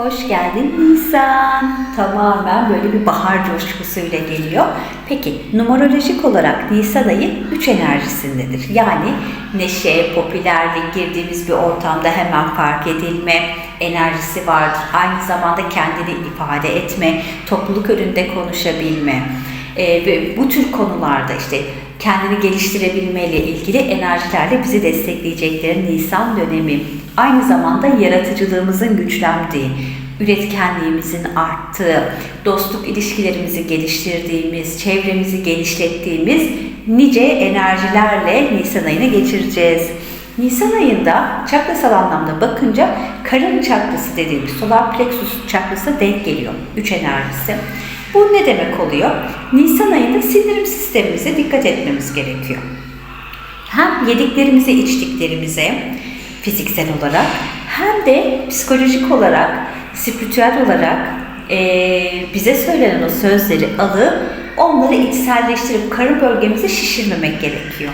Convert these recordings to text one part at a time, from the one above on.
Hoş geldin Nisan. Tamamen böyle bir bahar coşkusuyla geliyor. Peki numerolojik olarak Nisan ayı 3 enerjisindedir. Yani neşe, popülerlik, girdiğimiz bir ortamda hemen fark edilme enerjisi vardır. Aynı zamanda kendini ifade etme, topluluk önünde konuşabilme. Ee, ve bu tür konularda işte kendini geliştirebilmeyle ilgili enerjilerle bizi destekleyecekleri Nisan dönemi. Aynı zamanda yaratıcılığımızın güçlendiği, üretkenliğimizin arttığı, dostluk ilişkilerimizi geliştirdiğimiz, çevremizi genişlettiğimiz nice enerjilerle Nisan ayını geçireceğiz. Nisan ayında çakrasal anlamda bakınca karın çakrası dediğimiz solar plexus çakrası denk geliyor. Üç enerjisi. Bu ne demek oluyor? Nisan ayında sindirim sistemimize dikkat etmemiz gerekiyor. Hem yediklerimize, içtiklerimize fiziksel olarak hem de psikolojik olarak, spiritüel olarak eee, bize söylenen o sözleri alıp onları içselleştirip karın bölgemizi şişirmemek gerekiyor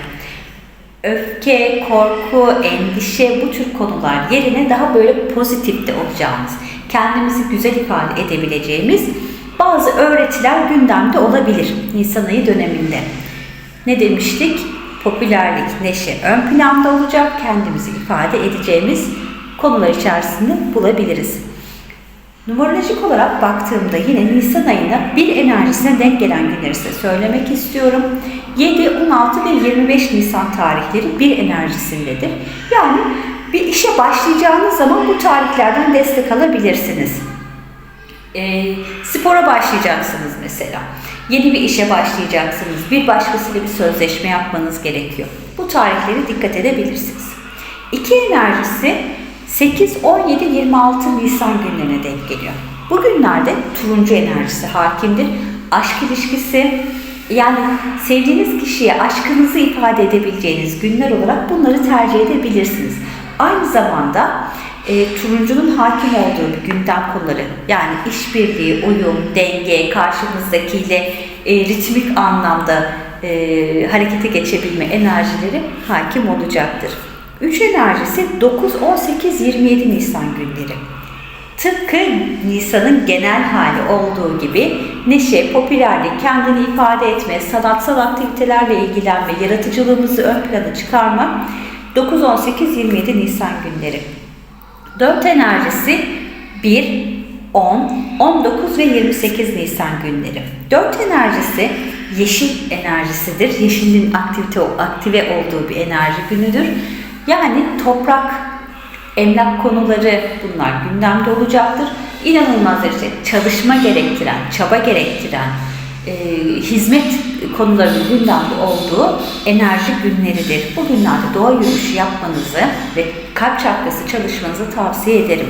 öfke, korku, endişe bu tür konular yerine daha böyle pozitif de olacağımız, kendimizi güzel ifade edebileceğimiz bazı öğretiler gündemde olabilir Nisan ayı döneminde. Ne demiştik? Popülerlik, neşe ön planda olacak, kendimizi ifade edeceğimiz konular içerisinde bulabiliriz. Numerolojik olarak baktığımda yine Nisan ayına bir enerjisine denk gelen günleri size söylemek istiyorum. 7, 16 ve 25 Nisan tarihleri bir enerjisindedir. Yani bir işe başlayacağınız zaman bu tarihlerden destek alabilirsiniz. E, spora başlayacaksınız mesela. Yeni bir işe başlayacaksınız. Bir başkasıyla bir sözleşme yapmanız gerekiyor. Bu tarihleri dikkat edebilirsiniz. İki enerjisi 8, 17, 26 Nisan günlerine denk geliyor. Bu günlerde turuncu enerjisi hakimdir. Aşk ilişkisi, yani sevdiğiniz kişiye aşkınızı ifade edebileceğiniz günler olarak bunları tercih edebilirsiniz. Aynı zamanda e, turuncunun hakim olduğu bir gündem konuları yani işbirliği, uyum, denge, karşımızdakiyle e, ritmik anlamda e, harekete geçebilme enerjileri hakim olacaktır. Üç enerjisi 9, 18, 27 Nisan günleri. Tıpkı Nisan'ın genel hali olduğu gibi neşe, popülerlik, kendini ifade etme, sanatsal aktivitelerle ilgilenme, yaratıcılığımızı ön plana çıkarmak 9, 18, 27 Nisan günleri. Dört enerjisi 1, 10, 19 ve 28 Nisan günleri. Dört enerjisi yeşil enerjisidir. Yeşilin aktivite, aktive olduğu bir enerji günüdür. Yani toprak, emlak konuları bunlar gündemde olacaktır. İnanılmaz derecede çalışma gerektiren, çaba gerektiren, e, hizmet konularının gündemde olduğu enerji günleridir. Bu günlerde doğa yürüyüşü yapmanızı ve kalp çakrası çalışmanızı tavsiye ederim.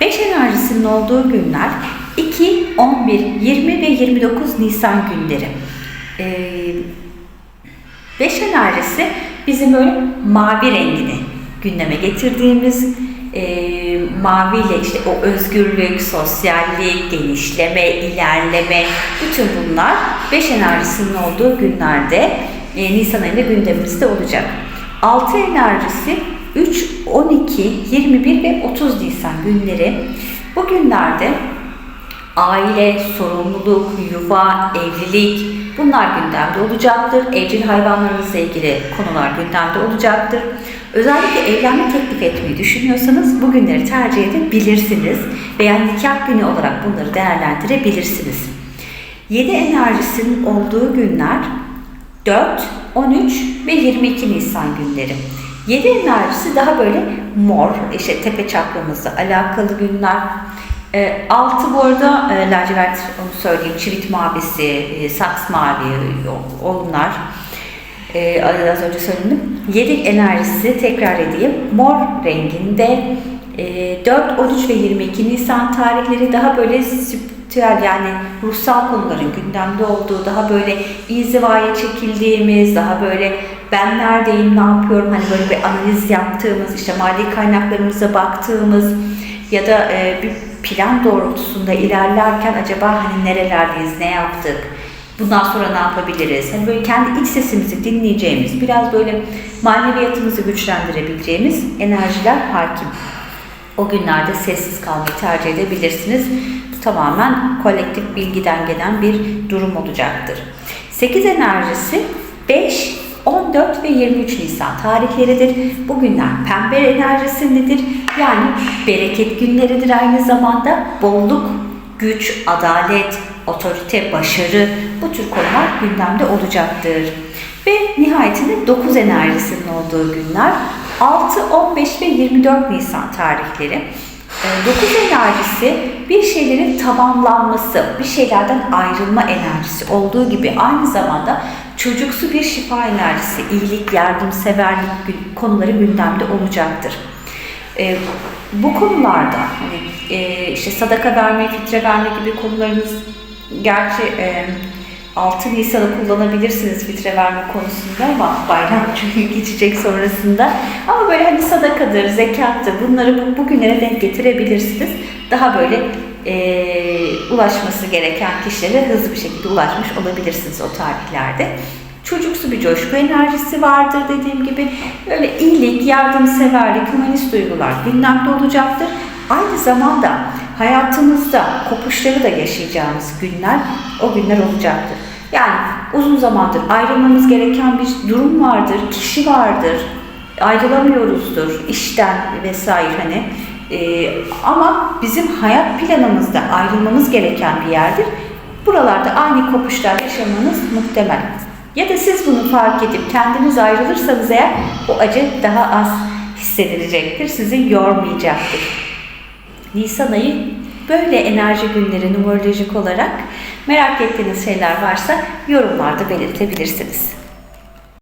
5 enerjisinin olduğu günler 2, 11, 20 ve 29 Nisan günleri. Ee, 5 enerjisi bizim böyle mavi rengini gündeme getirdiğimiz e, maviyle işte o özgürlük, sosyallik, genişleme, ilerleme bütün bunlar 5 enerjisinin olduğu günlerde e, Nisan ayında gündemimizde olacak. 6 enerjisi 3, 12, 21 ve 30 Nisan günleri. Bu günlerde aile, sorumluluk, yuva, evlilik bunlar gündemde olacaktır. Evcil hayvanlarınızla ilgili konular gündemde olacaktır. Özellikle evlenme teklif etmeyi düşünüyorsanız bu günleri tercih edebilirsiniz veya nikah günü olarak bunları değerlendirebilirsiniz. 7 enerjisinin olduğu günler 4, 13 ve 22 Nisan günleri. 7 enerjisi daha böyle mor, işte tepe çakramızla alakalı günler. E, altı bu arada e, lacivert onu söyleyeyim, çivit mavisi, e, saks mavi o- onlar. E, az önce söyledim. 7 enerjisi tekrar edeyim. Mor renginde e, 4, 13 ve 22 Nisan tarihleri daha böyle spiritüel yani ruhsal konuların gündemde olduğu, daha böyle inzivaya çekildiğimiz, daha böyle ben neredeyim, ne yapıyorum hani böyle bir analiz yaptığımız, işte mali kaynaklarımıza baktığımız ya da e, bir plan doğrultusunda ilerlerken acaba hani nerelerdeyiz, ne yaptık, bundan sonra ne yapabiliriz? Hani böyle kendi iç sesimizi dinleyeceğimiz, biraz böyle maneviyatımızı güçlendirebileceğimiz enerjiler hakim. O günlerde sessiz kalmayı tercih edebilirsiniz. Bu tamamen kolektif bilgiden gelen bir durum olacaktır. 8 enerjisi 5, 14 ve 23 Nisan tarihleridir. Bu günler pembe enerjisindedir. Yani bereket günleridir aynı zamanda. Bolluk, güç, adalet, otorite, başarı bu tür konular gündemde olacaktır. Ve nihayetinde 9 enerjisinin olduğu günler 6, 15 ve 24 Nisan tarihleri. 9 enerjisi bir şeylerin tamamlanması, bir şeylerden ayrılma enerjisi olduğu gibi aynı zamanda çocuksu bir şifa enerjisi, iyilik, yardımseverlik konuları gündemde olacaktır. E, bu konularda hani, e, işte sadaka verme, fitre verme gibi konularınız gerçi e, 6 Nisan'ı kullanabilirsiniz fitre verme konusunda ama bayram çünkü geçecek sonrasında. Ama böyle hani sadakadır, zekattır bunları bu, bugünlere denk getirebilirsiniz. Daha böyle e, ulaşması gereken kişilere hızlı bir şekilde ulaşmış olabilirsiniz o tarihlerde. Çocuksu bir coşku enerjisi vardır dediğim gibi. Böyle iyilik, yardımseverlik, humanist duygular gündemde olacaktır. Aynı zamanda hayatımızda kopuşları da yaşayacağımız günler o günler olacaktır. Yani uzun zamandır ayrılmamız gereken bir durum vardır, kişi vardır, ayrılamıyoruzdur işten vesaire hani. Ee, ama bizim hayat planımızda ayrılmamız gereken bir yerdir. Buralarda aynı kopuşlar yaşamanız muhtemel. Ya da siz bunu fark edip kendiniz ayrılırsanız eğer o acı daha az hissedilecektir, sizi yormayacaktır. Nisan ayı böyle enerji günleri numerolojik olarak merak ettiğiniz şeyler varsa yorumlarda belirtebilirsiniz.